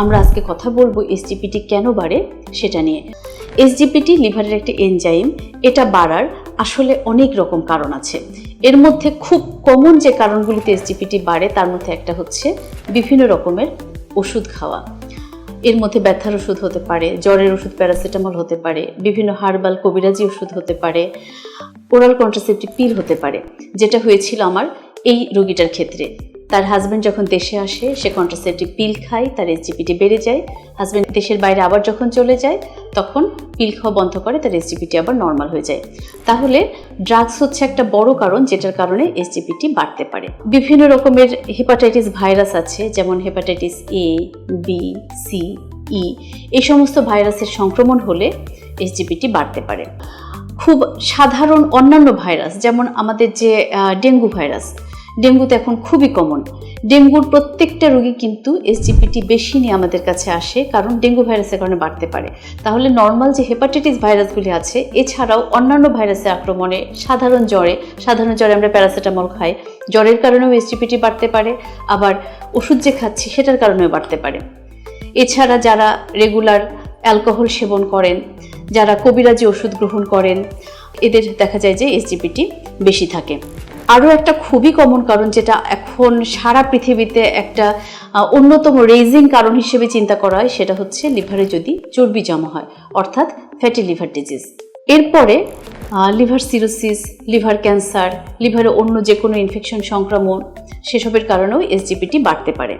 আমরা আজকে কথা বলব এসজিপিটি কেন বাড়ে সেটা নিয়ে। এসজিপিটি লিভারের একটা এনজাইম, এটা বাড়ার আসলে অনেক রকম কারণ আছে। এর মধ্যে খুব কমন যে কারণগুলিতে এসজিপিটি বাড়ে, তার মধ্যে একটা হচ্ছে বিভিন্ন রকমের ওষুধ খাওয়া। এর মধ্যে ব্যথার ওষুধ হতে পারে, জ্বরের ওষুধ, প্যারাসিটামল হতে পারে, বিভিন্ন হার্বাল, কবিরাজি ওষুধ হতে পারে, ওরাল কন্ট্রাসেপটিভ পিল হতে পারে, যেটা হয়েছিল আমার এই রোগীটার ক্ষেত্রে। তার হাজব্যান্ড যখন দেশে আসে, সে কন্ট্রাসেপটিভ পিল খায়, তার এসজিপিটি বেড়ে যায়। হাজব্যান্ড দেশের বাইরে আবার যখন চলে যায়, তখন পিল খাওয়া বন্ধ করে, তার এসজিপিটি আবার নর্মাল হয়ে যায়। তাহলে ড্রাগস হচ্ছে একটা বড় কারণ, যেটার কারণে এসজিপিটি বাড়তে পারে। বিভিন্ন রকমের হেপাটাইটিস ভাইরাস আছে, যেমন hepatitis A B C E এই সমস্ত ভাইরাসের সংক্রমণ হলে এসজিপিটি বাড়তে পারে। খুব সাধারণ অন্যান্য ভাইরাস, যেমন আমাদের যে ডেঙ্গু ভাইরাস ডেঙ্গু তো এখন খুবই কমন ডেঙ্গুর প্রত্যেকটা রোগী কিন্তু এসজিপিটি বেশি নিয়ে আমাদের কাছে আসে, কারণ ডেঙ্গু ভাইরাসের কারণে বাড়তে পারে। তাহলে নর্মাল যে হেপাটাইটিস ভাইরাসগুলি আছে, এছাড়াও অন্যান্য ভাইরাসের আক্রমণে সাধারণ জ্বরে সাধারণ জ্বরে আমরা প্যারাসিটামল খাই, জ্বরের কারণেও এসজিপিটি বাড়তে পারে, আবার ওষুধ যে খাচ্ছি সেটার কারণেও বাড়তে পারে। এছাড়া যারা রেগুলার অ্যালকোহল সেবন করেন, যারা কবিরাজি ওষুধ গ্রহণ করেন, এদের দেখা যায় যে এসজিপিটি বেশি থাকে। আরও একটা খুবই কমন কারণ যেটা এখন সারা পৃথিবীতে একটা অন্যতম রেজিং কারণ হিসেবে চিন্তা করা হয়, সেটা হচ্ছে লিভারে যদি চর্বি জমা হয়, অর্থাৎ ফ্যাটি লিভার ডিজিজ এরপরে লিভার সিরোসিস লিভার ক্যান্সার লিভারে অন্য যে কোনো ইনফেকশন সংক্রমণ, সেসবের কারণেও এসজিপিটি বাড়তে পারে।